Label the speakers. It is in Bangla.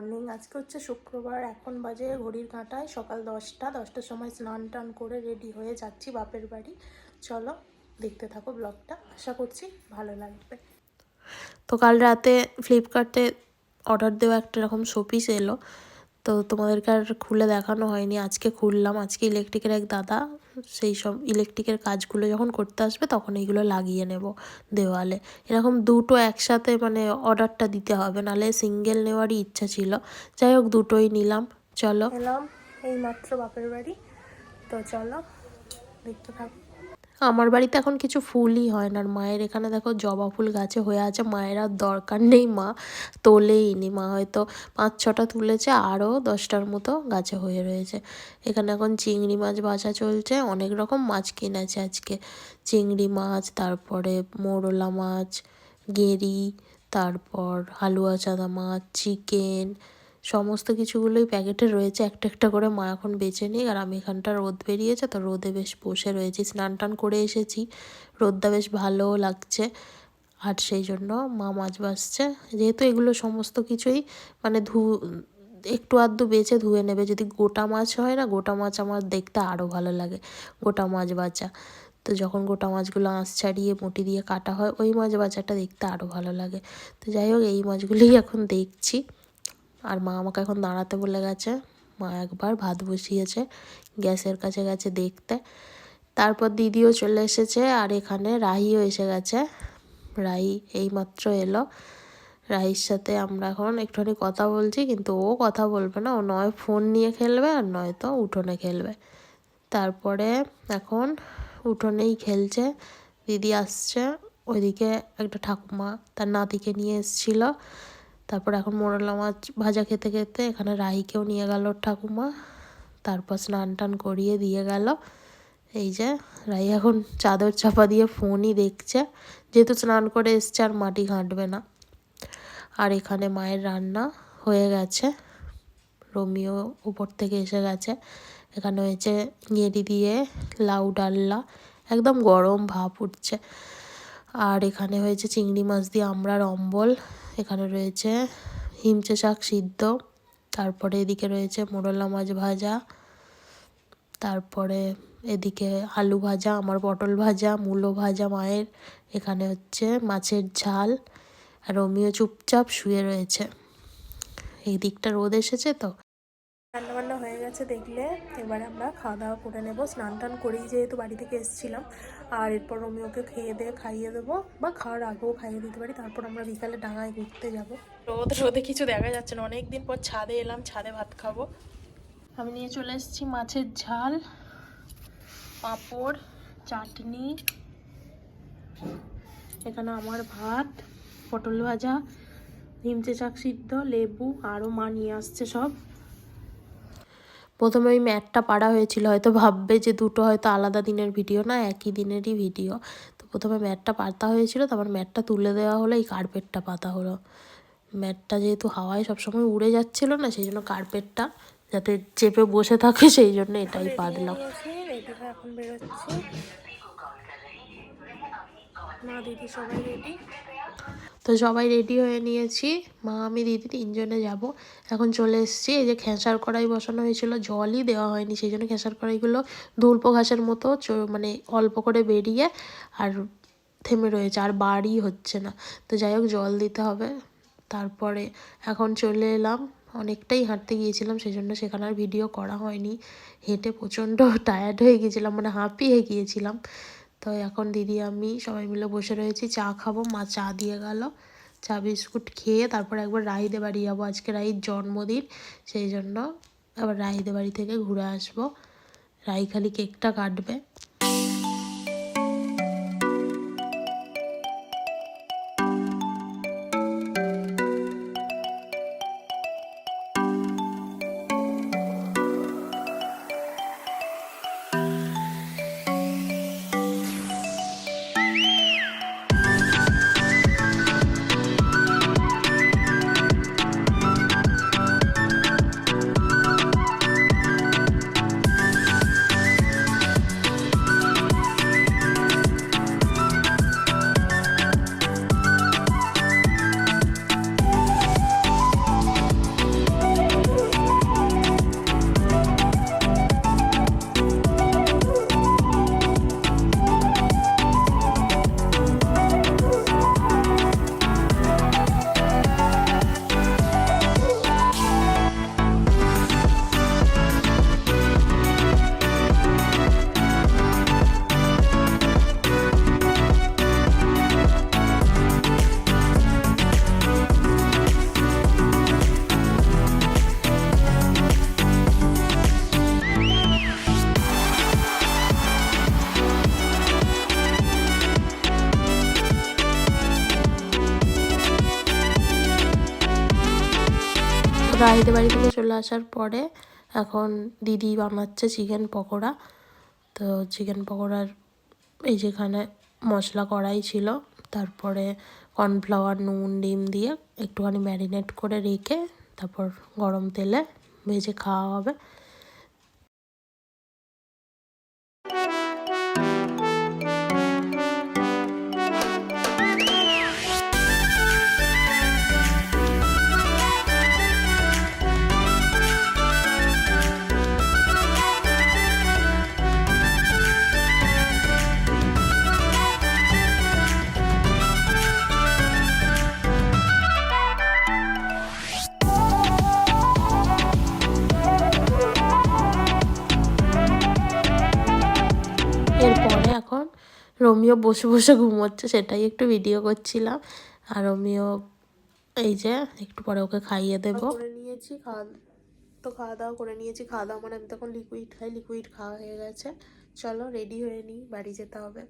Speaker 1: মর্নিং। আজকে হচ্ছে শুক্রবার, এখন বাজে ঘড়ির কাঁটায় সকাল দশটা। দশটার সময় স্নান টান করে রেডি হয়ে যাচ্ছি বাপের বাড়ি। চলো দেখতে থাকো ব্লগটা। আশা করছি ভালো লাগবে। তো কাল রাতে ফ্লিপকার্টে অর্ডার দেওয়া একটা রকম শোপিস এলো। তো তোমাদেরকে আর খুলে দেখানো হয়নি। আজকে খুললাম। আজকে ইলেকট্রিকের এক দাদা সেই সব ইলেকট্রিকের কাজগুলো যখন করতে আসবে, তখন এইগুলো লাগিয়ে নেব দেওয়ালে। এরকম দুটো একসাথে মানে অর্ডারটা দিতে হবে, নালে সিঙ্গেল নেওয়ারই ইচ্ছা ছিল। যাই হোক, দুটোই নিলাম, চলো। এই মাত্র বাপের বাড়ি। তো চলো, দেখতে থাকো। আমার বাড়িতে এখন কিছু ফুলই হয় না। আর মায়ের এখানে দেখো জবা ফুল গাছে হয়ে আছে। মায়ের আর দরকার নেই, মা তোলেই নি। মা হয়তো পাঁচ ছটা তুলেছে, আরও দশটার মতো গাছে হয়ে রয়েছে। এখানে এখন চিংড়ি মাছ বাছা চলছে, অনেক রকম মাছ কিনেছে আজকে। চিংড়ি মাছ, তারপরে মোরলা মাছ গেঁড়ি তারপর হালুয়া চাঁদা মাছ, চিকেন সমস্ত কিছুগুলোই প্যাকেটে রয়েছে, একটা একটা করে মা এখন বেছে নিই আর আমি এখানটা রোদ বেরিয়েছে, তো রোদে বেশ বসে রয়েছি, স্নান টান করে এসেছি। রোদটা বেশ ভালোও লাগছে। আর সেই জন্য মা মাছ বাসছে যেহেতু এগুলো সমস্ত কিছুই মানে ধু, একটু আধটু বেছে ধুয়ে নেবে। যদি গোটা মাছ হয় না, গোটা মাছ আমার দেখতে আরও ভালো লাগে, গোটা মাছ বাছা তো যখন গোটা মাছগুলো আঁশ ছাড়িয়ে মুটি দিয়ে কাটা হয়, ওই মাছ বাছাটা দেখতে আরও ভালো লাগে। তো যাই হোক, এই মাছগুলোই এখন দেখছি। আর মা আমাকে এখন দাঁড়াতে বলে গেছে। মা একবার ভাত বসিয়েছে, গ্যাসের কাছে গেছে দেখতে। তারপর দিদিও চলে এসেছে আর এখানে রাহিও এসে গেছে। রাহি এইমাত্র এলো। রাহির সাথে আমরা এখন একটুখানি কথা বলছি, কিন্তু ও কথা বলবে না। ও নয় ফোন নিয়ে খেলবে আর নয়তো উঠোনে খেলবে। তারপরে এখন উঠোনেই খেলছে। দিদি আসছে। ওইদিকে একটা ঠাকুমা তার নাতিকে নিয়ে এসেছিল। তারপর এখন মোরলা মাছ ভাজা খেতে খেতে এখানে রাহিকেও নিয়ে গেল ঠাকুমা। তারপর স্নান টান করিয়ে দিয়ে গেল। এই যে রাহি এখন চাদর চাপা দিয়ে ফোনই দেখছে। যেহেতু স্নান করে এসছে আর মাটি ঘাঁটবে না। আর এখানে মায়ের রান্না হয়ে গেছে। রোমিও উপর থেকে এসে গেছে। এখানে হয়েছে গেঁড়ি দিয়ে লাউ ডাল্লা একদম গরম ভাপ উঠছে। আর এখানে হয়েছে চিংড়ি মাছ দিয়ে আমড়ার অম্বল এখানে রয়েছে হিমচে শাক সিদ্ধ, তারপরে এদিকে রয়েছে মোরলা মাছ ভাজা, তারপরে এদিকে আলু ভাজা, আমার পটল ভাজা, মূলো ভাজা মায়ের, এখানে হচ্ছে মাছের ঝাল, আর রোমিও চুপচাপ শুয়ে রয়েছে। এই দিকটা রোদ এসেছে তো? গেছে দেখলে। এবারে আমরা খাওয়া দাওয়া করে নেব। স্নান টান করেই যেহেতু বাড়ি থেকে এসেছিলাম আর এরপর রোমিওকে খেয়ে দিয়ে খাইয়ে দেবো বা খাওয়ার আগেও খাইয়ে দিতে পারি। তারপর আমরা বিকালে ডাঙায় ঘুরতে যাব। রোদ রোদে কিছু দেখা যাচ্ছে না। অনেক দিন পর ছাদে এলাম ছাদে ভাত খাব। আমি নিয়ে চলে এসেছি মাছের ঝাল পাঁপড় চাটনি এখানে আমার ভাত পটল ভাজা হিমচে শাক সিদ্ধ লেবু আরও মা নিয়ে আসছে সব। প্রথমে ওই ম্যাটটা পাড়া হয়েছিল হয়তো ভাববে যে দুটো হয়তো আলাদা দিনের ভিডিও না একই দিনেরই ভিডিও। তো প্রথমে ম্যাটটা পাতা হয়েছিল তারপর ম্যাটটা তুলে দেওয়া হলো এই কার্পেটটা পাতা হলো। ম্যাটটা যেহেতু হাওয়ায় সবসময় উড়ে যাচ্ছিল না সেই জন্য কার্পেটটা যাতে চেপে বসে থাকে সেই জন্য এটাই পাতলাম। এখন বেরোচ্ছি। মা দিদি সবাই রেডি? তো সবাই রেডি হয়ে নিয়েছি। মা, আমি, দিদি তিনজনে যাব। এখন চলে এসেছি। এই যে খেসার কড়াই বসানো হয়েছিল, জলই দেওয়া হয়নি, সেই জন্য খেসার কড়াইগুলো ধুলপো ঘাসের মতো মানে অল্প করে বেরিয়ে আর থেমে রয়েছে, আর বাড়ি হচ্ছে না। তো যাই হোক, জল দিতে হবে। তারপরে এখন চলে এলাম। অনেকটাই হাঁটতে গিয়েছিলাম, সেই জন্য সেখানে আর ভিডিও করা হয়নি। হেঁটে প্রচণ্ড টায়ার্ড হয়ে গিয়েছিলাম মানে হাঁপিয়ে গিয়েছিলাম। তো এখন দিদি, আমি সবাই মিলে বসে রয়েছি, চা খাব। মা চা দিয়ে গেল। চা, বিস্কুট খেয়ে তারপর একবার রাহিদে বাড়ি যাব। আজকে রাহির জন্মদিন, সেই জন্য আবার রাহিদে বাড়ি থেকে ঘুরে আসব। রাহি খালি কেকটা কাটবে। রাহিদের বাড়ি থেকে চলে আসার পরে এখন দিদি বানাচ্ছে চিকেন পকোড়া। তো চিকেন পকোড়ার এই যেখানে মশলা কড়াই ছিল, তারপরে কর্নফ্লাওয়ার, নুন, ডিম দিয়ে একটুখানি ম্যারিনেট করে রেখে তারপর গরম তেলে ভেজে খাওয়া হবে। রোমিও বসে বসে ঘুমোচ্ছে সেটাই একটু ভিডিও করছিলাম। আর রোমিও এই যে একটু পরে ওকে খাইয়ে দেবো। করে নিয়েছি খাওয়া তো খাওয়া দাওয়া করে নিয়েছি খাওয়া দাওয়া মানে আমি তখন লিকুইড খাই লিকুইড খাওয়া হয়ে গেছে। চলো রেডি হয়ে নিই বাড়ি যেতে হবে।